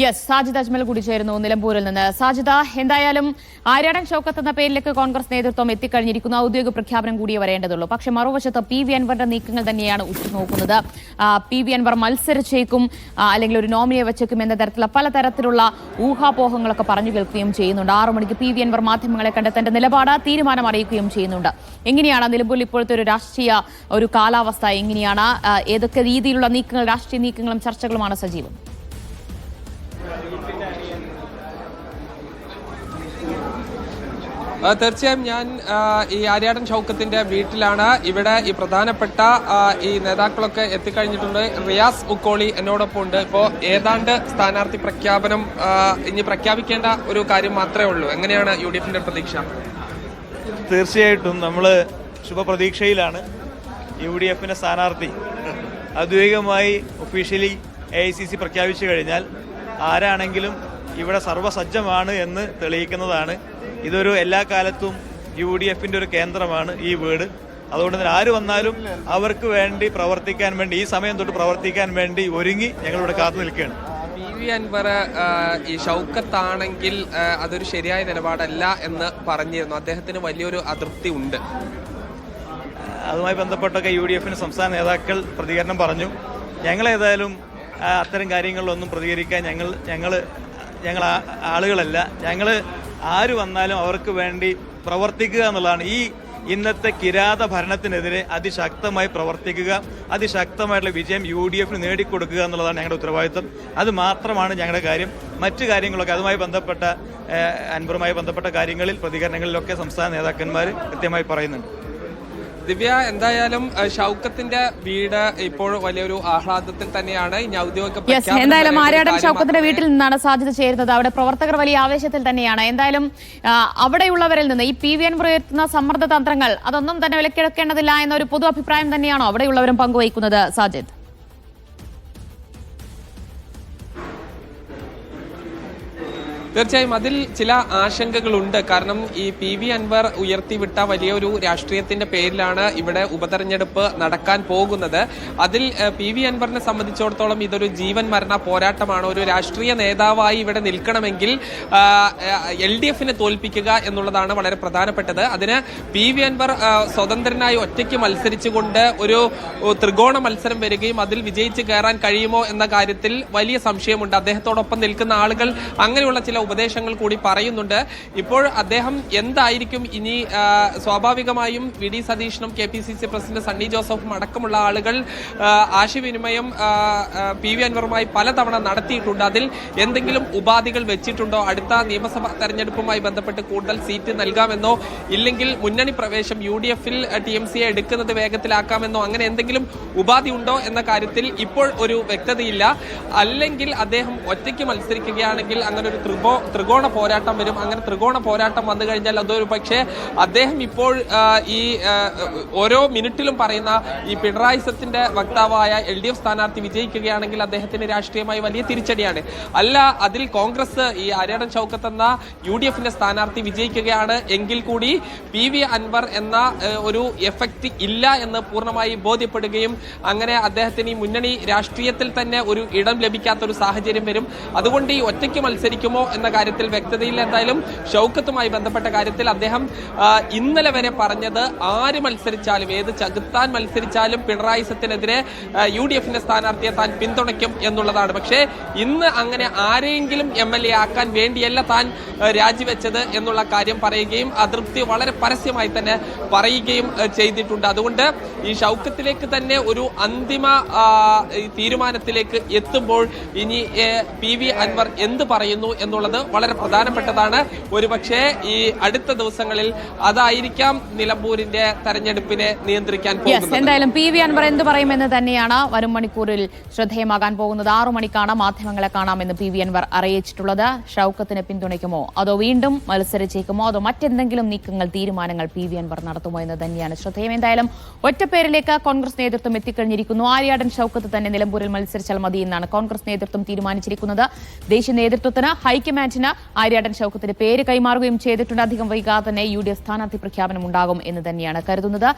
Yes Sajid Ajmal കൂടി ചേരുന്നു നിലമ്പൂരിൽ നിന്ന്. സാജിദ എന്തായാലും ആര്യാടൻ ഷൌക്കത്ത് എന്ന പേരിലേക്ക് കോൺഗ്രസ് നേതൃത്വം എത്തിക്കഴിഞ്ഞിരിക്കുന്നു. ഔദ്യോഗിക പ്രഖ്യാപനം കൂടിയേ വരേണ്ടതുള്ളൂ. പക്ഷെ മറുവശത്ത് പി വി അൻവറിന്റെ നീക്കങ്ങൾ തന്നെയാണ് ഉറ്റുനോക്കുന്നത്. പി വി അൻവർ മത്സരിച്ചേക്കും അല്ലെങ്കിൽ ഒരു നോമിനിയെ വെച്ചേക്കും എന്ന തരത്തിലുള്ള പലതരത്തിലുള്ള ഊഹാപോഹങ്ങളൊക്കെ പറഞ്ഞു കേൾക്കുകയും ചെയ്യുന്നുണ്ട്. ആറു മണിക്ക് പി വി അൻവർ മാധ്യമങ്ങളെ കണ്ട് തന്റെ നിലപാട് തീരുമാനം അറിയിക്കുകയും ചെയ്യുന്നുണ്ട്. എങ്ങനെയാണ് നിലമ്പൂരിൽ ഇപ്പോഴത്തെ ഒരു രാഷ്ട്രീയ ഒരു കാലാവസ്ഥ? എങ്ങനെയാണ് ഏതൊക്കെ രീതിയിലുള്ള നീക്കങ്ങൾ രാഷ്ട്രീയ നീക്കങ്ങളും ചർച്ചകളുമാണ് സജീവം? തീർച്ചയായും ഞാൻ ഈ ആര്യാടൻ ഷൗക്കത്തിന്റെ വീട്ടിലാണ് ഇവിടെ ഈ പ്രധാനപ്പെട്ട ഈ നേതാക്കളൊക്കെ എത്തിക്കഴിഞ്ഞിട്ടുണ്ട്. റിയാസ് ഉക്കോളി എന്നോടൊപ്പം ഉണ്ട്. ഇപ്പോൾ ഏതാണ്ട് സ്ഥാനാർത്ഥി പ്രഖ്യാപനം ഇനി പ്രഖ്യാപിക്കേണ്ട ഒരു കാര്യം മാത്രമേ ഉള്ളൂ. എങ്ങനെയാണ് യു ഡി എഫിന്റെ പ്രതീക്ഷ? തീർച്ചയായിട്ടും നമ്മൾ ശുഭപ്രതീക്ഷയിലാണ് യു ഡി എഫിന്റെ സ്ഥാനാർത്ഥി. ഔദ്യോഗികമായി officially A I C C പ്രഖ്യാപിച്ചു കഴിഞ്ഞാൽ ആരാണെങ്കിലും ഇവിടെ സർവസജ്ജമാണ് എന്ന് തെളിയിക്കുന്നതാണ്. ഇതൊരു എല്ലാ കാലത്തും യു ഡി എഫിന്റെ ഒരു കേന്ദ്രമാണ് ഈ വീട്. അതുകൊണ്ട് തന്നെ ആര് വന്നാലും അവർക്ക് വേണ്ടി പ്രവർത്തിക്കാൻ വേണ്ടി ഈ സമയം തൊട്ട് പ്രവർത്തിക്കാൻ വേണ്ടി ഒരുങ്ങി ഞങ്ങളിവിടെ കാത്തു നിൽക്കുകയാണ്. വി അൻവർ ഈ ഷൗക്കത്താണെങ്കിൽ അതൊരു ശരിയായ നിലപാടല്ല എന്ന് പറഞ്ഞിരുന്നു. അദ്ദേഹത്തിന് വലിയൊരു അതൃപ്തി ഉണ്ട്. അതുമായി ബന്ധപ്പെട്ടൊക്കെ യു ഡി എഫിന് സംസ്ഥാന നേതാക്കൾ പ്രതികരണം പറഞ്ഞു. ഞങ്ങളേതായാലും അത്തരം കാര്യങ്ങളിലൊന്നും പ്രതികരിക്കാൻ ഞങ്ങൾ ഞങ്ങൾ ഞങ്ങൾ ആളുകളല്ല. ഞങ്ങൾ ആര് വന്നാലും അവർക്ക് വേണ്ടി പ്രവർത്തിക്കുക എന്നുള്ളതാണ്. ഈ ഇന്നത്തെ കിരാത ഭരണത്തിനെതിരെ അതിശക്തമായി പ്രവർത്തിക്കുക അതിശക്തമായിട്ടുള്ള വിജയം യു ഡി എഫിന് നേടിക്കൊടുക്കുക എന്നുള്ളതാണ് ഞങ്ങളുടെ ഉത്തരവാദിത്വം. അത് മാത്രമാണ് ഞങ്ങളുടെ കാര്യം. മറ്റു കാര്യങ്ങളൊക്കെ അതുമായി ബന്ധപ്പെട്ട അൻപറുമായി ബന്ധപ്പെട്ട കാര്യങ്ങളിൽ പ്രതികരണങ്ങളിലൊക്കെ സംസ്ഥാന നേതാക്കന്മാർ കൃത്യമായി പറയുന്നുണ്ട്. ദിവ്യ എന്തായാലും ഷൗക്കത്തിന്റെ വീട് ഇപ്പോൾ വലിയൊരു ആഹ്ലാദത്തിൽ തന്നെയാണ്. ഇനി ഔദ്യോഗിക എന്തായാലും ആരാടം ആര്യാടൻ ഷൗക്കത്തിന്റെ വീട്ടിൽ നിന്നാണ് സാധ്യത ചേരുന്നത്. അവിടെ പ്രവർത്തകർ വലിയ ആവേശത്തിൽ തന്നെയാണ്. എന്തായാലും അവിടെയുള്ളവരിൽ നിന്ന് ഈ പി വി എൻ ഉയർത്തുന്ന സമ്മർദ്ദ തന്ത്രങ്ങൾ അതൊന്നും തന്നെ വിലക്കിഴക്കേണ്ടതില്ല എന്നൊരു പൊതു അഭിപ്രായം തന്നെയാണോ അവിടെയുള്ളവരും പങ്കുവയ്ക്കുന്നത് സാജിദ്? തീർച്ചയായും അതിൽ ചില ആശങ്കകളുണ്ട്. കാരണം ഈ പി വി അൻവർ ഉയർത്തിവിട്ട വലിയൊരു രാഷ്ട്രീയത്തിന്റെ പേരിലാണ് ഇവിടെ ഉപതെരഞ്ഞെടുപ്പ് നടക്കാൻ പോകുന്നത്. അതിൽ പി വി അൻവറിനെ സംബന്ധിച്ചിടത്തോളം ഇതൊരു ജീവൻ മരണ പോരാട്ടമാണ്. ഒരു രാഷ്ട്രീയ നേതാവായി ഇവിടെ നിൽക്കണമെങ്കിൽ എൽ ഡി എഫിനെ തോൽപ്പിക്കുക എന്നുള്ളതാണ് വളരെ പ്രധാനപ്പെട്ടത്. അതിന് പി വി അൻവർ സ്വതന്ത്രനായി ഒറ്റയ്ക്ക് മത്സരിച്ചുകൊണ്ട് ഒരു ത്രികോണ മത്സരം വരികയും അതിൽ വിജയിച്ച് കയറാൻ കഴിയുമോ എന്ന കാര്യത്തിൽ വലിയ സംശയമുണ്ട്. അദ്ദേഹത്തോടൊപ്പം നിൽക്കുന്ന ആളുകൾ അങ്ങനെയുള്ള ചില ഉപദേശങ്ങൾ കൂടി പറയുന്നുണ്ട്. ഇപ്പോൾ അദ്ദേഹം എന്തായിരിക്കും ഇനി സ്വാഭാവികമായും V D സതീഷനും K P C C president Sunny ജോസഫും അടക്കമുള്ള ആളുകൾ ആശയവിനിമയം പി വി അൻവറുമായി പലതവണ നടത്തിയിട്ടുണ്ട്. അതിൽ എന്തെങ്കിലും ഉപാധികൾ വെച്ചിട്ടുണ്ടോ? അടുത്ത നിയമസഭാ തെരഞ്ഞെടുപ്പുമായി ബന്ധപ്പെട്ട് കൂടുതൽ സീറ്റ് നൽകാമെന്നോ ഇല്ലെങ്കിൽ മുന്നണി പ്രവേശം യു ഡി എഫിൽ ടി എം സിയെ എടുക്കുന്നത് വേഗത്തിലാക്കാമെന്നോ അങ്ങനെ എന്തെങ്കിലും ഉപാധി ഉണ്ടോ എന്ന കാര്യത്തിൽ ഇപ്പോൾ ഒരു വ്യക്തതയില്ല. അല്ലെങ്കിൽ അദ്ദേഹം ഒറ്റയ്ക്ക് മത്സരിക്കുകയാണെങ്കിൽ അങ്ങനെ ഒരു ത്രികോണ പോരാട്ടം വരും. അങ്ങനെ ത്രികോണ പോരാട്ടം വന്നു കഴിഞ്ഞാൽ അതൊരു പക്ഷേ അദ്ദേഹം ഇപ്പോൾ ഈ ഓരോ മിനിറ്റിലും പറയുന്ന ഈ പിണറായി സത്തിന്റെ വക്താവായ എൽ ഡി എഫ് സ്ഥാനാർത്ഥി വിജയിക്കുകയാണെങ്കിൽ അദ്ദേഹത്തിന് രാഷ്ട്രീയമായി വലിയ തിരിച്ചടിയാണ്. അല്ല അതിൽ കോൺഗ്രസ് ഈ ആര്യാടൻ ചൌക്കത്ത് എന്ന യു ഡി എഫിന്റെ സ്ഥാനാർത്ഥി വിജയിക്കുകയാണ് എങ്കിൽ കൂടി പി വി അൻവർ എന്ന ഒരു എഫക്റ്റ് ഇല്ല എന്ന് പൂർണമായി ബോധ്യപ്പെടുകയും അങ്ങനെ അദ്ദേഹത്തിന് ഈ മുന്നണി രാഷ്ട്രീയത്തിൽ തന്നെ ഒരു ഇടം ലഭിക്കാത്ത ഒരു സാഹചര്യം വരും. അതുകൊണ്ട് ഈ ഒറ്റയ്ക്ക് മത്സരിക്കുമോ എന്ന കാര്യത്തിൽ വ്യക്തതയില്ല. എന്തായാലും ഷൗക്കത്തുമായി ബന്ധപ്പെട്ട കാര്യത്തിൽ അദ്ദേഹം ഇന്നലെ വരെ പറഞ്ഞത് ആര് മത്സരിച്ചാലും ഏത് ചകുത്താൻ മത്സരിച്ചാലും പിണറായി സത്തിനെതിരെ യു ഡി എഫിന്റെ സ്ഥാനാർത്ഥിയെ താൻ പിന്തുണയ്ക്കും എന്നുള്ളതാണ്. പക്ഷേ ഇന്ന് അങ്ങനെ ആരെയെങ്കിലും എം എൽ എ ആക്കാൻ വേണ്ടിയല്ല താൻ രാജിവെച്ചത് എന്നുള്ള കാര്യം പറയുകയും അതൃപ്തി വളരെ പരസ്യമായി തന്നെ പറയുകയും ചെയ്തിട്ടുണ്ട്. അതുകൊണ്ട് ഈ ഷൗക്കത്തിലേക്ക് തന്നെ ഒരു അന്തിമ തീരുമാനത്തിലേക്ക് എത്തുമ്പോൾ ഇനി പി വി അൻവർ എന്ത് പറയുന്നു എന്നുള്ളത് വളരെ പ്രധാനപ്പെട്ടതാണ്. ഒരുപക്ഷെ ഈ അടുത്ത ദിവസങ്ങളിൽ അതായിരിക്കാം നിലമ്പൂരിന്റെ തെരഞ്ഞെടുപ്പിനെ നിയന്ത്രിക്കാൻ പോകുന്നത്. എന്തായാലും പി വി അൻവർ എന്ത് പറയുമെന്ന് തന്നെയാണ് വരും മണിക്കൂറിൽ ശ്രദ്ധേയമാകാൻ പോകുന്നത്. ആറു മണിക്കാണ് മാധ്യമങ്ങളെ കാണാമെന്ന് പി വി അൻവർ അറിയിച്ചിട്ടുള്ളത്. ഷൌക്കത്തിന് പിന്തുണയ്ക്കുമോ? അതോ വീണ്ടും മത്സരിച്ചേക്കുമോ? അതോ മറ്റെന്തെങ്കിലും നീക്കങ്ങൾ തീരുമാനങ്ങൾ പി വി അൻവർ നടത്തുമോ എന്ന് തന്നെയാണ് ശ്രദ്ധേയം. എന്തായാലും ഒറ്റപ്പേരിലേക്ക് കോൺഗ്രസ് നേതൃത്വം എത്തിക്കഴിഞ്ഞിരിക്കുന്നു. ആര്യാടൻ ഷൌക്കത്ത് തന്നെ നിലമ്പൂരിൽ മത്സരിച്ചാൽ മതി എന്നാണ് കോൺഗ്രസ് നേതൃത്വം തീരുമാനിച്ചിരിക്കുന്നത്. ദേശീയ നേതൃത്വത്തിന് ഹൈക്കമാൻഡിന് ആര്യാടൻ ഷൌക്കത്തിന്റെ പേര് കൈമാറുകയും ചെയ്തിട്ടുണ്ട്. അധികം വൈകാതെ തന്നെ യു ഡി എഫ് സ്ഥാനാർത്ഥി പ്രഖ്യാപനം ഉണ്ടാകും എന്ന് തന്നെയാണ് കരുതുന്നത്.